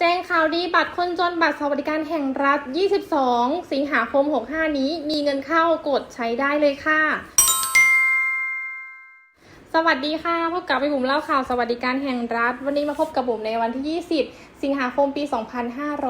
แจ้งข่าวดีบัตรคนจนบัตรสวัสดิการแห่งรัฐ 22 สิงหาคม 65 นี้มีเงินเข้ากดใช้ได้เลยค่ะ สวัสดีค่ะ พบกับพี่บุ๋มเล่าข่าวสวัสดิการแห่งรัฐ วันนี้มาพบกับบุ๋มในวันที่ 20 สิงหาคมปี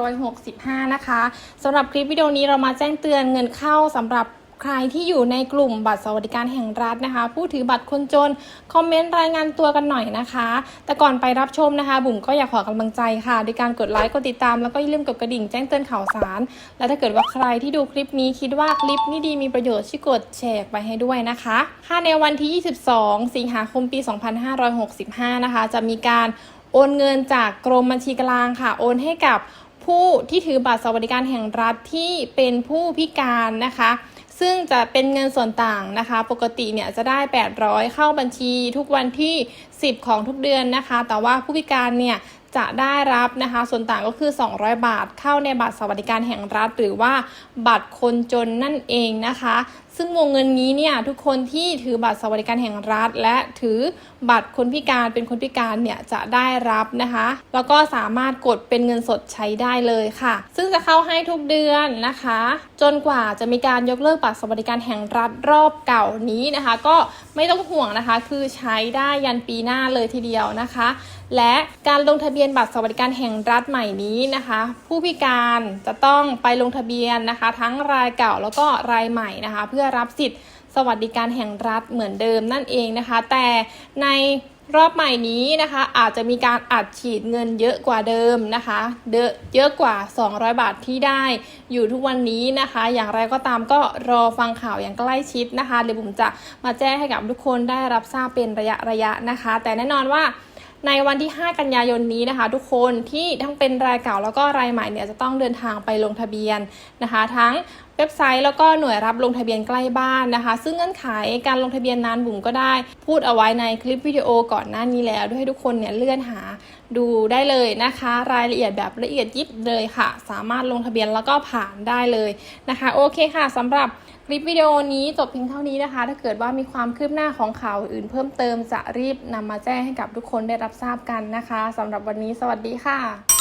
2565 นะคะสำหรับคลิปวิดีโอนี้เรามาแจ้งเตือนเงินเข้าสำหรับ ใครที่อยู่ในกลุ่มบัตรสวัสดิการแห่งรัฐนะคะ ผู้ถือบัตรคนจน คอมเมนต์รายงานตัวกันหน่อยนะคะ แต่ก่อนไปรับชมนะคะ บุ๋มก็อยากขอกำลังใจค่ะด้วยการกดไลค์ กดติดตาม แล้วก็อย่าลืมกดกระดิ่งแจ้งเตือนข่าวสาร และถ้าเกิดว่าใครที่ดูคลิปนี้คิดว่าคลิปนี้ดีมีประโยชน์ช่วยกดแชร์ไปให้ด้วยนะคะค่ะในวันที่ 22 สิงหาคมปี 2565 นะคะ จะมีการโอนเงินจากกรมบัญชีกลางค่ะ โอนให้กับผู้ที่ถือบัตรสวัสดิการแห่งรัฐที่เป็นผู้พิการนะคะ ซึ่งจะเป็นเงินส่วนต่างนะคะ ปกติเนี่ยจะได้ 800 เข้าบัญชีทุกวันที่ 10 ของทุกเดือนนะคะ แต่ว่าผู้พิการเนี่ยจะได้รับนะคะ ส่วนต่างก็คือ 200 บาทเข้าในบัตรสวัสดิการแห่งรัฐ หรือว่าบัตรคนจนนั่นเองนะคะ ซึ่งวงเงินนี้เนี่ยทุกคนที่ถือบัตรสวัสดิการแห่งรัฐ และถือบัตรคนพิการเป็นคนพิการเนี่ยจะได้รับนะคะ แล้วก็สามารถกดเป็นเงินสดใช้ได้เลยค่ะ ซึ่งจะเข้าให้ทุกเดือนนะคะ จนกว่าจะมีการยกเลิกบัตรสวัสดิการแห่งรัฐรอบเก่านี้นะคะ ก็ไม่ต้องห่วงนะคะ คือใช้ได้ยันปีหน้าเลยทีเดียวนะคะ และการลงทะเบียนบัตรสวัสดิการแห่งรัฐใหม่นี้นะคะ ผู้พิการจะต้องไปลงทะเบียนนะคะ ทั้งรายเก่าแล้วก็รายใหม่นะคะ เพื่อรับสิทธิ์สวัสดิการแห่งรัฐเหมือนเดิมนั่นเองนะคะ แต่ในรอบใหม่นี้นะคะ อาจจะมีการอัดฉีดเงินเยอะกว่าเดิมนะคะเดอะเยอะกว่า 200 บาทที่ได้อยู่ทุกวันนี้นะคะ อย่างไรก็ตามก็รอฟังข่าวอย่างใกล้ชิดนะคะเดี๋ยวผมจะมาแจ้งให้กับทุกคนได้รับทราบเป็นระยะระยะนะคะ แต่แน่นอนว่า ในวันที่ 5 กันยายนนี้นะคะ ทุกคนที่ทั้งเป็นรายเก่าแล้วก็รายใหม่เนี่ยจะต้องเดินทางไปลงทะเบียนนะคะ ทั้งเว็บไซต์แล้วก็หน่วยรับลงทะเบียนใกล้บ้านนะคะ ซึ่งเงื่อนไขการลงทะเบียนนั้นบุ๋มก็ได้ พูดเอาไว้ในคลิปวิดีโอก่อนหน้านี้แล้ว ด้วยให้ทุกคนเนี่ยเลื่อนหา ดูได้เลยนะคะ รายละเอียดแบบละเอียดยิบเลยค่ะ สามารถลงทะเบียนแล้วก็ผ่านได้เลยนะคะ โอเคค่ะสำหรับคลิปวิดีโอนี้จบเพียงเท่านี้นะคะ ถ้าเกิดว่ามีความคืบหน้าของข่าวอื่นเพิ่มเติมจะรีบนำมาแจ้งให้กับทุกคนได้รับทราบกันนะคะสำหรับวันนี้สวัสดีค่ะ